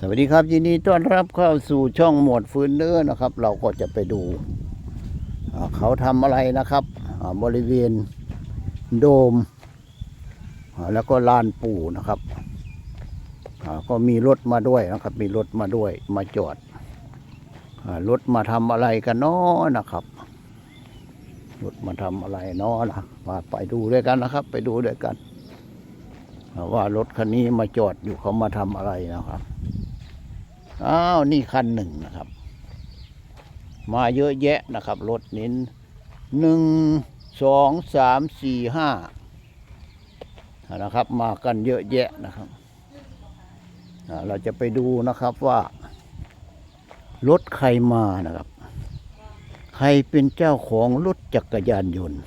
สวัสดีครับยินดีต้อนรับเข้าสู่ช่องหมวดฟืนเนื้อนะครับ เราก็จะไปดูเขาทำอะไรนะครับบริเวณโดม แล้วก็ลานปู่นะครับก็มีรถมาด้วยนะครับ มีรถมาด้วยมาจอดรถมาทำอะไรกันนาะนะครับรถมาทำอะไรนาะนะมาไปดูด้วยกันนะครับ ไปดูด้วยกันว่ารถคันนี้มาจอดอยู่เขามาทำอะไรนะครับ อ้าวนี่คันหนึ่งนะครับ มาเยอะแยะนะครับรถนี้หนึ่งสองสามสี่ห้านะครับ มากันเยอะแยะนะครับเราจะไปดูนะครับว่ารถใครมานะครับ ใครเป็นเจ้าของรถจักรยานยนต์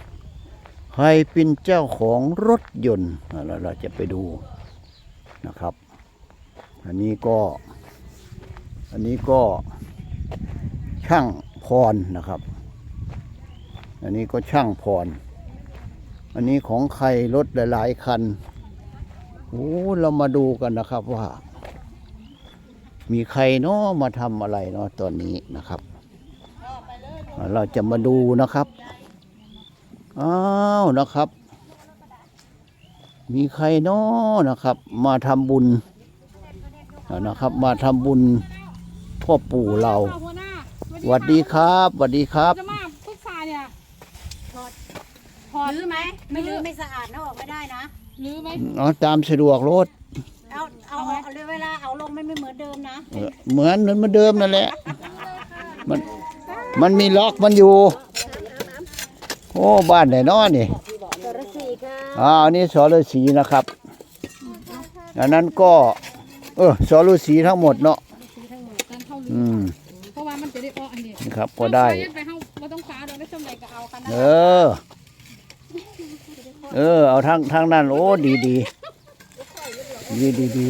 ใครเป็นเจ้าของรถยนต์อ่าเราจะไปดูนะครับ อันนี้ก็ อันนี้ก็ช่างพรนะครับ อันนี้ก็ช่างพร อันนี้ของใครรถหลาย ๆ คันโอ้เรามาดูกันนะครับว่า มีใครเนาะมาทำอะไรเนาะตอนนี้นะครับ เราจะมาดูนะครับอ้าวนะครับ มีใครเนาะนะครับ มาทำบุญนะครับ มาทำบุญ พ่อปู่เราหัวหน้าสวัสดีครับสวัสดีครับจะมาปรึกษาเนี่ยถอดถอดลื้อไหมไม่ลื้อไม่สะอาดนะออกไม่ได้นะลื้อไหมเอาตามสะดวกรถเอาเอาเอาเวลาเอาลงไม่ไม่เหมือนเดิมนะเออเหมือนเหมือนเดิมนั่นแหละมันมันมีล็อกมันอยู่ โอ้บ้านไหนน้อนี่ตรสีค่ะอ่าอันนี้สรสีนะครับอันนั้นก็ เออสรสีทั้งหมดเนาะสีทั้งหมดการเข้าลื้อืม เพราะว่ามันจะได้ออกอันเดียวนี่ครับก็ได้ เอาไปเข้าไม่ต้องฟ้าเราได้ชมใดก็เอากันนะเออ เออ เอาทางทางนั้นโอ้ดีดีดีดีดี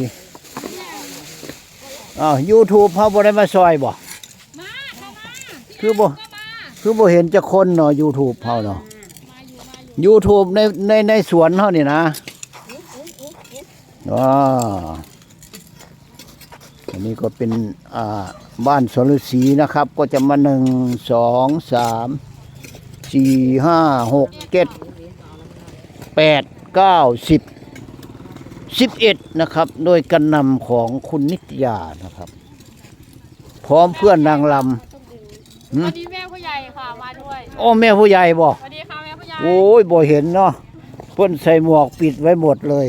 อ้าวยูทูบเขาบ่ได้มาซอยบ่ มาเข้ามาคือบ่ก็มาคือบ่เห็นจะคนเนาะยูทูบเขาเนาะมาอยู่มาอยู่ยูทูบในในในสวนเขานี่นะว้า อันนี้ก็เป็นอ่าบ้านสวนฤาษีนะครับ ก็จะมาหนึ่งสองสามสี่ห้าหกเจ็ดแปดเก้าสิบสิบเอ็ดนะครับ โดยกันนำของคุณนิตยานะครับ พร้อมเพื่อนนางลสวัสดีแม่ผู้ใหญ่ค่ะมาด้วยำโอ้แม่ผู้ใหญ่บ่สวัสดีค่ะแม่ผู้ใหญ่โอ้ยบ่เห็นเนาะเพิ่นใส่หมวกปิดไว้หมดเลย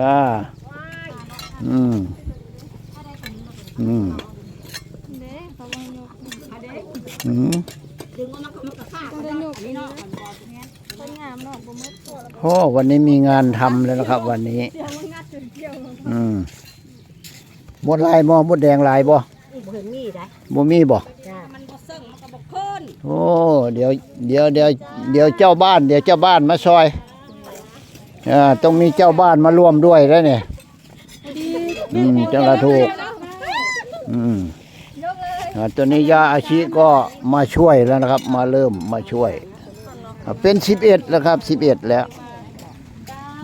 อ่าอืม อืมเด้เขาบอกให้ยกเอาเด้อืมดึงมันมันกระซ่าต้องได้ยกนี่เนาะสวยงามเนาะบ่มืดพ่อวันนี้มีงานทำแล้วนะครับ วันนี้อืมหมดลายบ่หมดแดงลายบ่อีกบ่เห็นมีได้บ่มีบ่จ้ามันก็เสิ่งมันก็บอกขึ้นโอ้เดี๋ยวเดี๋ยวเดี๋ยวเดี๋ยวเจ้าบ้าน เดี๋ยวเจ้าบ้านมาซอยอ่าต้องมีเจ้าบ้านมาร่วมด้วยแล้วเนี่ยอืมจังละถูก อืมอ่าตอนนี้ยาอาชีก็มาช่วยแล้วนะครับ มาเริ่มมาช่วยอ่าเป็นสิบเอ็ดแล้วครับสิบเอ็ดแล้ว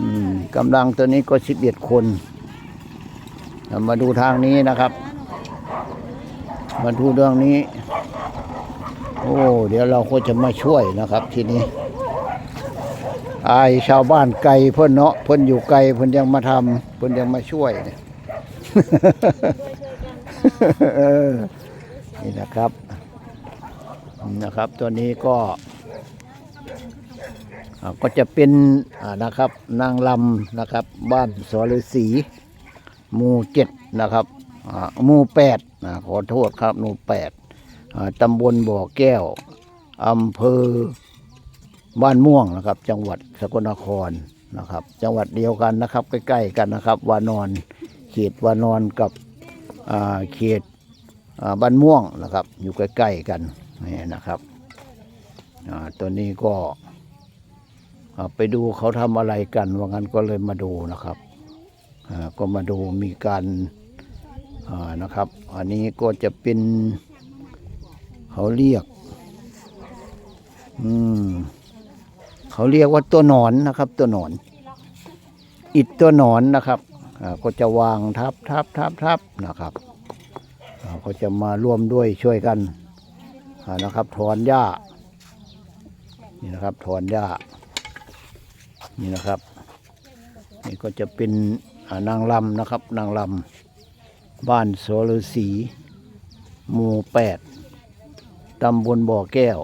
อืมกำลังตัวนี้ก็สิบเอ็ดคนอ่ามาดูทางนี้นะครับ มาดูเรื่องนี้ โอ้เดี๋ยวเราก็จะมาช่วยนะครับทีนี้อายชาวบ้านไกลเพิ่นเนาะเพิ่นอยู่ไกลเพิ่นยังมาทำเพิ่นยังมาช่วยเนี่ยเออ นี่นะครับนะครับ ตัวนี้ก็ก็จะเป็นนะครับนางลำนะครับ บ้านสรศรีหมู่เจ็ดนะครับหมู่แปดขอโทษครับหมู่แปดตำบลบ่อแก้วอำเภอบ้านม่วงนะครับ จังหวัดสกลนครนะครับ จังหวัดเดียวกันนะครับ ใกล้ๆกันนะครับ วานอนเขตวานอนกับ เขตบ้านม่วงนะครับ อยู่ใกล้ๆกันนี่นะครับตัวนี้ก็ไปดูเขาทำอะไรกันว่างั้นก็เลยมาดูนะครับก็มาดูมีการนะครับ อันนี้ก็จะเป็นเขาเรียก อืมเขาเรียกว่าตัวหนอนนะครับ ตัวหนอน อิดตัวหนอนนะครับ ก็จะวางทับทับทับทับนะครับก็จะมาร่วมด้วยช่วยกันนะครับ ถอนหญ้านี่นะครับถอนหญ้านี่นะครับ นี่ก็จะเป็นนางลำนะครับ นางลำบ้านโสรสีหมู่แปดตำบลบ่อแก้ว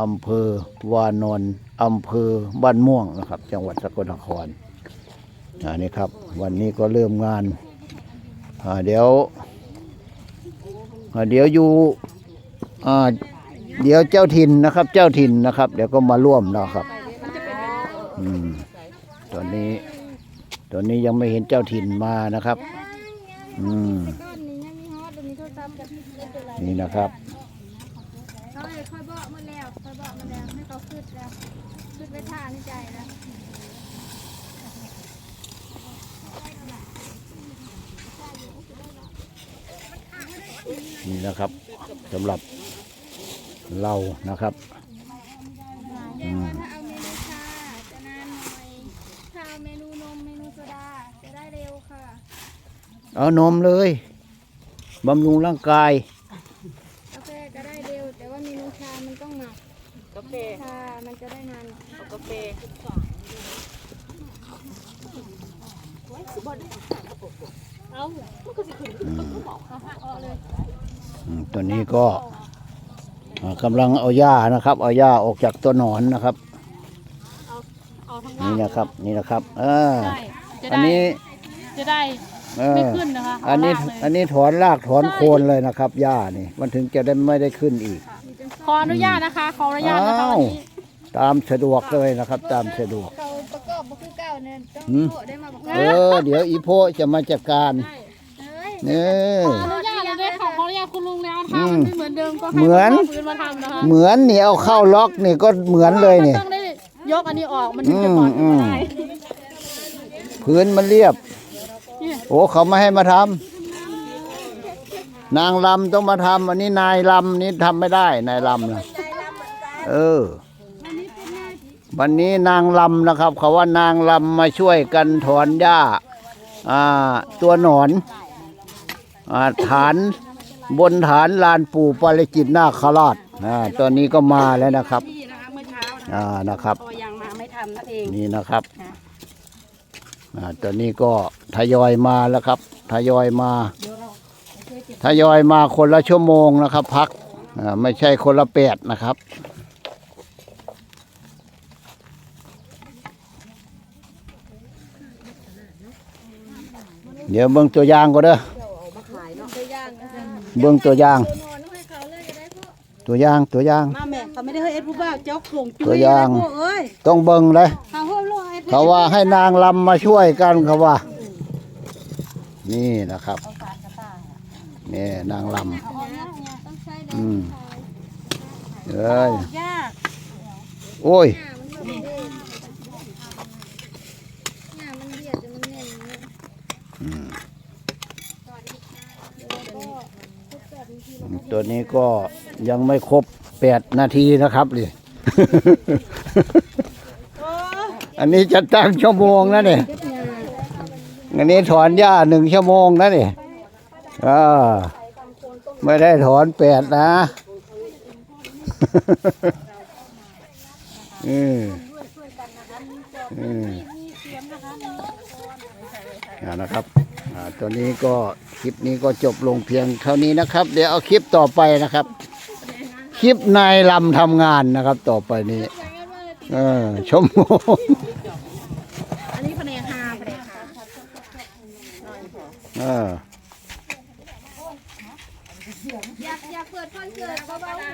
อำเภอวานอนอำเภอบ้านม่วงนะครับ จังหวัดสกลนคร อันนี้ครับ วันนี้ก็เริ่มงานอ่าเดี๋ยวอ่าเดี๋ยวอยู่อ่าเดี๋ยวเจ้าถิ่นนะครับ เจ้าถิ่นนะครับ เดี๋ยวก็มาร่วมนะครับอืมตอนนี้ ตอนนี้ยังไม่เห็นเจ้าถิ่นมานะครับ อืมนี่นะครับเขาเลยค่อยบอกมาแล้วค่อยบอกมาแล้วให้เขาขึ้นแล้วขึ้นไปท่าในใจแล้ว นี่นะครับสำหรับเรานะครับเรียกว่าถ้าเอาเมนูชาจะนานหน่อยถ้าเอาเมนูนมเมนูโซดาจะได้เร็วค่ะ เอานมเลยบำรุงร่างกาย กาแฟก็ได้เร็ว แต่ว่าเมนูชามันต้องหมักกาแฟชามันจะได้นานหน่อยกาแฟเอามันก็สิขึ้นอืมตัวนี้ก็อ่า กำลังเอาหญ้านะครับ เอาหญ้าออกจากตัวหนอนนะครับเอาทั้งนี่นะครับนี่นะครับเออได้จะอันได้นี้จะได้เอไม่อขึ้นนะคะอันนี้เาลากเลยอันนี้ถอนรากถอนโคนเลยนะครับหญ้านี่มันถึงจะได้ไม่ได้ขึ้นอีกขออนุญาตนะคะขออนุญาตนะคะอ้าววันนี้ตามสะดวกเลยนะครับ ตามสะดวกเขาประกอบบ่คือเก่าเนี่ยต้องหืมโทษได้มาบอกเออเดี๋ยวอีโพจะมาจัดการเอ้ยเนี่ยขออนุญาตเลยด้วย ถ้ามมันไม่เหมือนเดิมก็ให้เหมือนฟื้นมาทำนะคะเหมือนนี่เอาเข้าล็อกนี่ก็เหมือนเลยนี่ มัต้องได้ยกอันนี้ออกมันถึงจะปลอดอืภัมยได้พื้นมันเรียบเนี่ยโอ้เขาไม่ให้มาทำนางลำต้องมาทำอันนี้นายลำนี่ทำไม่ได้นายลำนะเออ วันนี้นางลำนะครับ เขาว่านางลำมาช่วยกันถอนหญ้า อ่า ตัวหนอน อ่าฐาน บนฐานลานปู่ปาริจิตนาคราชอ่าตอนนี้ก็มาแล้วนะครับ ที่นะคะเมื่อเช้านะอ่า นะครับก็ยังมาไม่ทำนั่นเองนี่นะครับ ค่ะอ่าตอนนี้ก็ทยอยมาแล้วครับ ทยอยมาทยอยมาคนละชั่วโมงนะครับ พักอ่าไม่ใช่คนละแปดนะครับ เดี๋ยวเบิ่งตัวอย่างก็เด้อ เบิ่งตัวอย่าง ตัวอย่างตัวอย่าง มาแม่เขาไม่ได้ให้เอ็ดผู้บ่าวจอกส่งจุ้ตัวยอย่างพวกเอ้ยต้องเบิ่งเลย เขาเพิ่มโลกไอ้เขาว่าให้นางลำมาช่วยกันเขาว่า นี่นะครับ นี่นางลำอืมเอ้ยยากโอ้ย หน้ามันเบียดจนมันแน่นอย่างเงี้ย ตัวนี้ก็ยังไม่ครบแปดนาทีนะครับเลยอันนี้จะตั้งชั่วโมงนะเนี่ยอันนี้ถอนหญ้าหนึ่งชั่วโมงนะเนี่ยอ่าไม่ได้ถอนแปดนะอืมอืมอ่านะครับ ตัวนี้ก็คลิปนี้ก็จบลงเพียงเท่านี้นะครับ เดี๋ยวเอาคลิปต่อไปนะครับ คลิปนายลำทำงานนะครับ ต่อไปนี้ เออชั่วโมงอันนี้แผนกหาแผนกหาเอออยากอยากเปิดคอนเสิร์ตเบาๆ